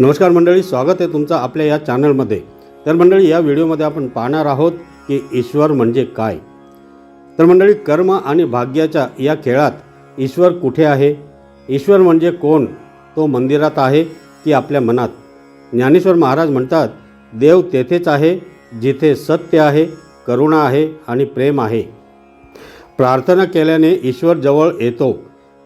नमस्कार मंडळी स्वागत आहे तुमचं आपल्या या चॅनलमध्ये. तर मंडळी या व्हिडिओमध्ये आपण पाहणार आहोत की ईश्वर म्हणजे काय. तर मंडळी कर्म आणि भाग्याच्या या खेळात ईश्वर कुठे आहे? ईश्वर म्हणजे कोण? तो मंदिरात आहे की आपल्या मनात? ज्ञानेश्वर महाराज म्हणतात देव तेथेच आहे जिथे सत्य आहे करुणा आहे आणि प्रेम आहे. प्रार्थना केल्याने ईश्वर जवळ येतो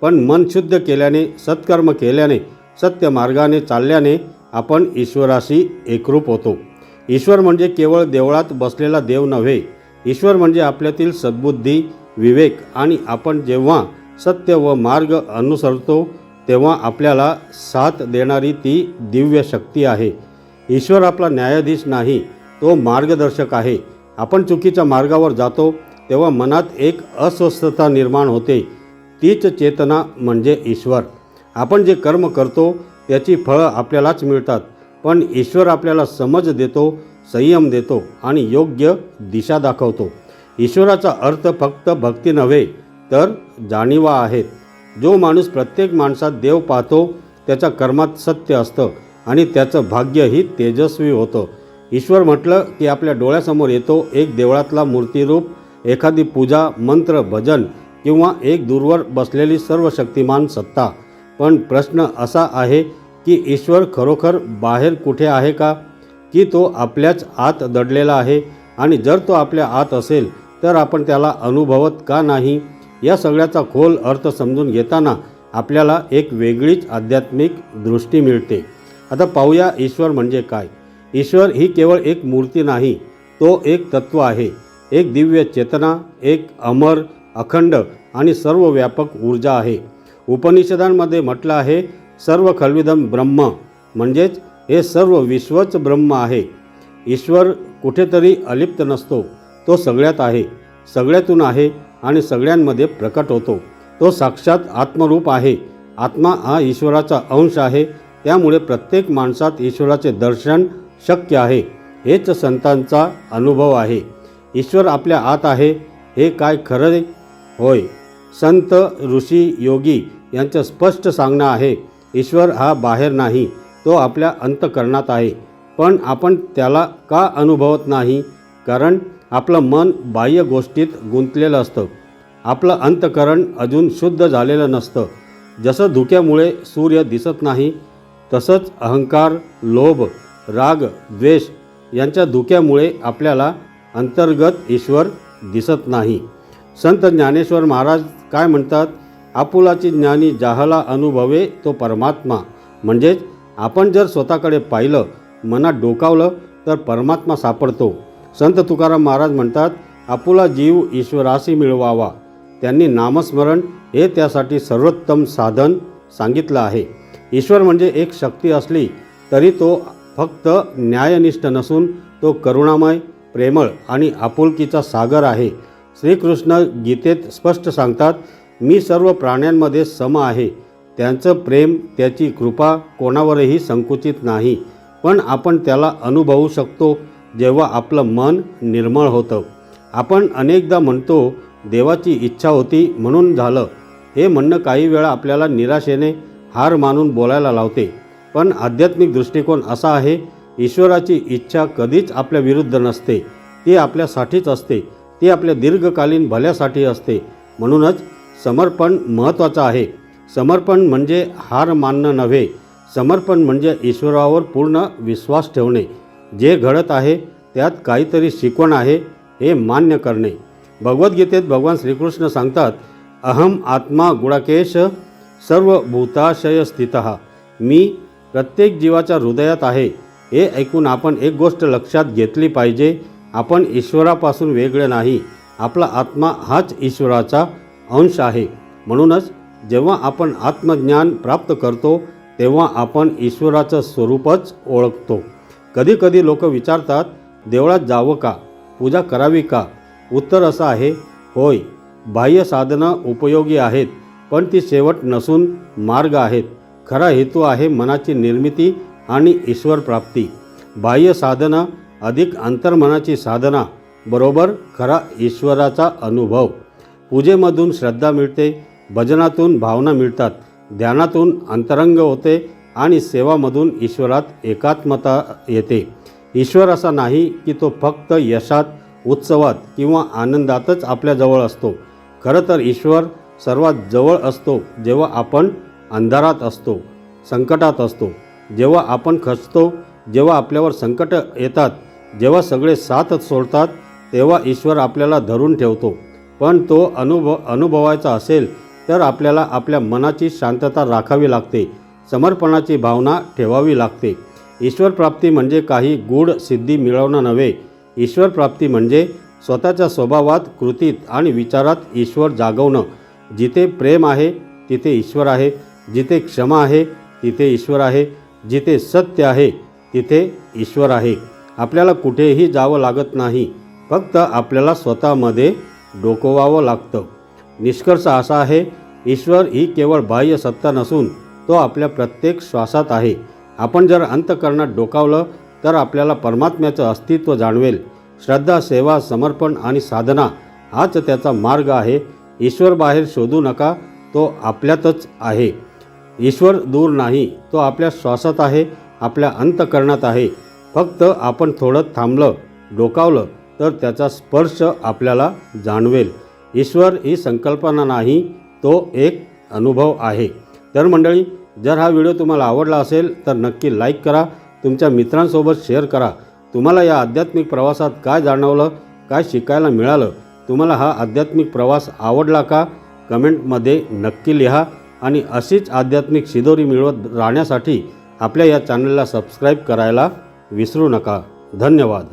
पण मन शुद्ध केल्याने सत्कर्म केल्याने सत्य मार्गाने चालल्याने आपण ईश्वराशी एकरूप होतो. ईश्वर म्हणजे केवळ देवळात बसलेला देव नव्हे ईश्वर म्हणजे आपल्यातील सद्बुद्धी विवेक आणि आपण जेव्हा सत्य व मार्ग अनुसरतो तेव्हा आपल्याला साथ देणारी ती दिव्य शक्ती आहे. ईश्वर आपला न्यायाधीश नाही तो मार्गदर्शक आहे. आपण चुकीच्या मार्गावर जातो तेव्हा मनात एक अस्वस्थता निर्माण होते. तीच चेतना म्हणजे ईश्वर. आपण जे कर्म करतो त्याची फळं आपल्यालाच मिळतात. पण ईश्वर आपल्याला समज देतो संयम देतो आणि योग्य दिशा दाखवतो. ईश्वराचा अर्थ फक्त भक्ती नव्हे तर जाणीवा आहेत. जो माणूस प्रत्येक माणसात देव पाहतो त्याच्या कर्मात सत्य असतं आणि त्याचं भाग्यही तेजस्वी होतं. ईश्वर म्हटलं की आपल्या डोळ्यासमोर येतो एक देवळातला मूर्तिरूप एखादी पूजा मंत्र भजन किंवा एक दूरवर बसलेली सर्व शक्तिमान सत्ता. पण प्रश्न असा आहे की ईश्वर खरोखर बाहेर कुठे आहे का? की तो आपल्याच आत दडलेला आहे? आणि जर तो आपल्या आत असेल तर आपण त्याला अनुभवत का नाही? या सगळ्याचा खोल अर्थ समजून घेताना आपल्याला एक वेगळीच आध्यात्मिक दृष्टी मिळते. आता पाहूया ईश्वर म्हणजे काय? ईश्वर ही केवळ एक मूर्ती नाही तो एक तत्व आहे. एक दिव्य चेतना एक अमर अखंड आणि सर्वव्यापक ऊर्जा आहे. उपनिषदांमध्ये म्हटलं आहे सर्व खलविदम ब्रह्म. म्हणजेच हे सर्व विश्वच ब्रह्म आहे. ईश्वर कुठेतरी अलिप्त नसतो. तो सगळ्यात आहे सगळ्यातून आहे आणि सगळ्यांमध्ये प्रकट होतो. तो साक्षात आत्मरूप आहे. आत्मा हा ईश्वराचा अंश आहे. त्यामुळे प्रत्येक माणसात ईश्वराचे दर्शन शक्य आहे. हेच संतांचा अनुभव आहे. ईश्वर आपल्या आत आहे. हे काय खरं होय? संत ऋषी योगी यांचं स्पष्ट सांगणं आहे ईश्वर हा बाहेर नाही तो आपल्या अंतकरणात आहे. पण आपण त्याला का अनुभवत नाही? कारण आपलं मन बाह्य गोष्टीत गुंतलेलं असतं. आपलं अंतकरण अजून शुद्ध झालेलं नसतं. जसं धुक्यामुळे सूर्य दिसत नाही तसंच अहंकार लोभ राग द्वेष यांच्या धुक्यामुळे आपल्याला अंतर्गत ईश्वर दिसत नाही. संत ज्ञानेश्वर महाराज काय म्हणतात? आपुलाची ज्ञानी जाहला अनुभवे तो परमात्मा. म्हणजेच आपण जर स्वतःकडे पाहिलं मनात डोकावलं तर परमात्मा सापडतो. संत तुकाराम महाराज म्हणतात आपुला जीव ईश्वराशी मिळवावा. त्यांनी नामस्मरण हे त्यासाठी सर्वोत्तम साधन सांगितलं आहे. ईश्वर म्हणजे एक शक्ती असली तरी तो फक्त न्यायनिष्ठ नसून तो करुणामय प्रेमळ आणि आपुलकीचा सागर आहे. श्रीकृष्ण गीतेत स्पष्ट सांगतात मी सर्व प्राण्यांमध्ये सम आहे. त्यांचं प्रेम त्याची कृपा कोणावरही संकुचित नाही. पण आपण त्याला अनुभवू शकतो जेव्हा आपलं मन निर्मळ होतं. आपण अनेकदा म्हणतो देवाची इच्छा होती म्हणून झालं. हे म्हणणं काही वेळा आपल्याला निराशेने हार मानून बोलायला लावते. पण आध्यात्मिक दृष्टिकोन असा आहे ईश्वराची इच्छा कधीच आपल्या विरुद्ध नसते. ती आपल्यासाठीच असते. ती आपल्या दीर्घकालीन भल्यासाठी असते. म्हणूनच समर्पण महत्त्वाचं आहे. समर्पण म्हणजे हार मानणं नव्हे. समर्पण म्हणजे ईश्वरावर पूर्ण विश्वास ठेवणे. जे घडत आहे त्यात काहीतरी शिकवण आहे हे मान्य करणे. भगवद्गीतेत भगवान श्रीकृष्ण सांगतात अहम आत्मा गुडाकेश सर्व भूताशय स्थित मी प्रत्येक जीवाच्या हृदयात आहे. हे ऐकून आपण एक गोष्ट लक्षात घेतली पाहिजे. आपण ईश्वरापासून वेगळे नाही. आपला आत्मा हाच ईश्वराचा अंश आहे. म्हणूनच जेव्हा आपण आत्मज्ञान प्राप्त करतो तेव्हा आपण ईश्वराचं स्वरूपच ओळखतो. कधीकधी लोक विचारतात देवळात जावं का? पूजा करावी का? उत्तर असं आहे होय बाह्य साधनं उपयोगी आहेत पण ती शेवट नसून मार्ग आहेत. खरा हेतू आहे मनाची निर्मिती आणि ईश्वर प्राप्ती बाह्य साधनं अधिक अंतर्मनाची साधना बरोबर खरा ईश्वराचा अनुभव. पूजेमधून श्रद्धा मिळते भजनातून भावना मिळतात ध्यानातून अंतरंग होते आणि सेवामधून ईश्वरात एकात्मता येते. ईश्वर असा नाही की तो फक्त यशात उत्सवात किंवा आनंदातच आपल्याजवळ असतो. खरं तर ईश्वर सर्वात जवळ असतो जेव्हा आपण अंधारात असतो संकटात असतो. जेव्हा आपण खचतो जेव्हा आपल्यावर संकट येतात जेव्हा सगळे साथ सोडतात तेव्हा ईश्वर आपल्याला धरून ठेवतो. पण तो अनुभव अनुभवायचा असेल तर आपल्याला आपल्या मनाची शांतता राखावी लागते समर्पणाची भावना ठेवावी लागते. ईश्वरप्राप्ती म्हणजे काही गूढ सिद्धी मिळवणं नव्हे. ईश्वरप्राप्ती म्हणजे स्वतःच्या स्वभावात कृतीत आणि विचारात ईश्वर जागवणं. जिथे प्रेम आहे तिथे ईश्वर आहे. जिथे क्षमा आहे तिथे ईश्वर आहे. जिथे सत्य आहे तिथे ईश्वर आहे. आपल्याला कुठेही जावं लागत नाही. फक्त आपल्याला स्वतःमध्ये डोकवावं लागतं. निष्कर्ष असा आहे ईश्वर ही केवळ बाह्य सत्ता नसून तो आपल्या प्रत्येक श्वासात आहे. आपण जर अंतकरणात डोकावलं तर आपल्याला परमात्म्याचं अस्तित्व जाणवेल. श्रद्धा सेवा समर्पण आणि साधना हाच त्याचा मार्ग आहे. ईश्वर बाहेर शोधू नका तो आपल्यातच आहे. ईश्वर दूर नाही तो आपल्या श्वासात आहे आपल्या अंतकरणात आहे. फक्त आपण थोडं थांबलं डोकावलं तर त्याचा स्पर्श आपल्याला जाणवेल. ईश्वर ही संकल्पना नाही तो एक अनुभव आहे. तर मंडळी जर हा व्हिडिओ तुम्हाला आवडला असेल तर नक्की लाईक करा तुमच्या मित्रांसोबत शेअर करा. तुम्हाला या आध्यात्मिक प्रवासात काय जाणवलं काय शिकायला मिळालं तुम्हाला हा आध्यात्मिक प्रवास आवडला का? कमेंटमध्ये नक्की लिहा आणि अशीच आध्यात्मिक शिदोरी मिळवत राहण्यासाठी आपल्या या चॅनलला सबस्क्राईब करायला विसरू नका. धन्यवाद.